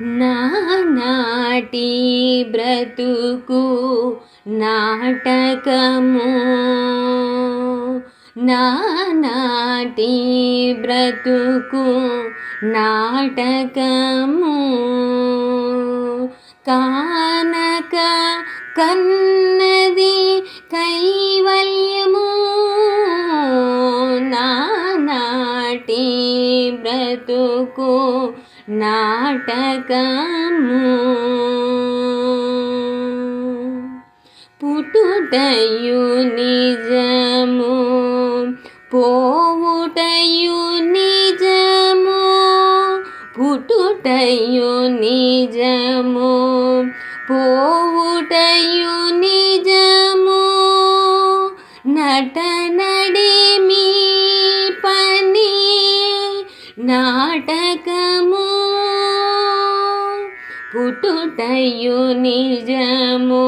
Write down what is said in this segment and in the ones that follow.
నానాటి బ్రతుకు నాటకము. నానాటి బ్రతుకు నాటకము. కానక కన్నది కైవల్యము. నానాటి బ్రతుకు నాటకము. పుట్టుటయు నిజము పోవుటయు నిజము పుట్టుటయు నిజము పోవుటయు నిజము నటన పుట్టుటయు నిజము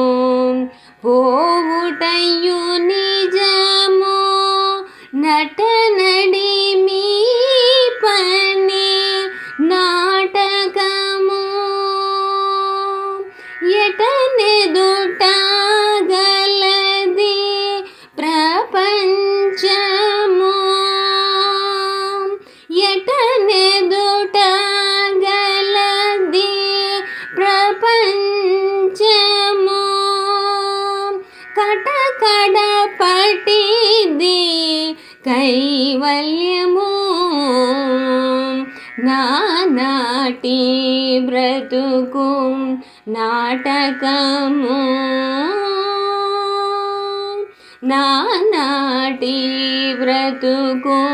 పోవుటయు నిజము నటనడిమి పని నాటకము. ఎటనెదుట కడపటిది కైవల్యము. నానాటి బ్రతుకు నాటకము. నానాటి బ్రతుకు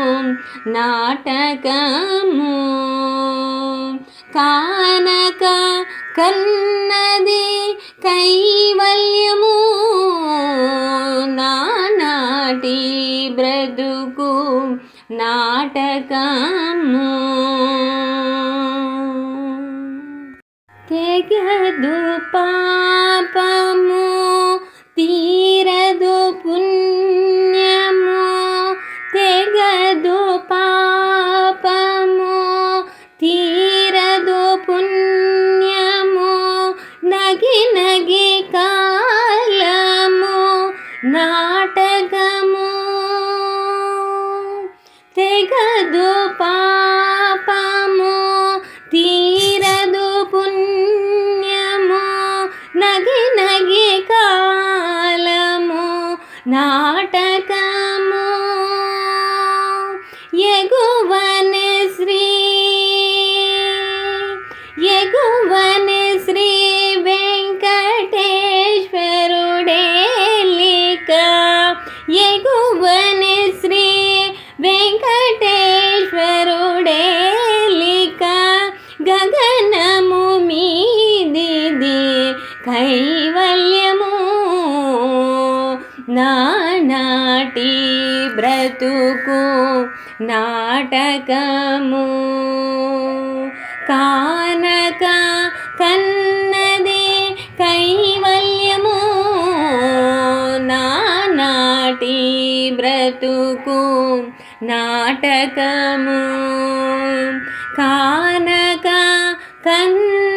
నాటకము. కానక కన్నది కై బ్రతుకు నాటకము. తెగదు పాపము తీరదు పుణ్యము. తెగదు పాపము తీరదు పుణ్యము. నగి నగి కాలము నా తీరదు పాపము తీరదు పుణ్యము నగి నగి కాలము నా వెంకటేశ్వరుడేలిక గగనము మీదిది కైవల్యము నానాటి బ్రతుకు నాటకము. కానక కన్న నాటకము. కానక కన్న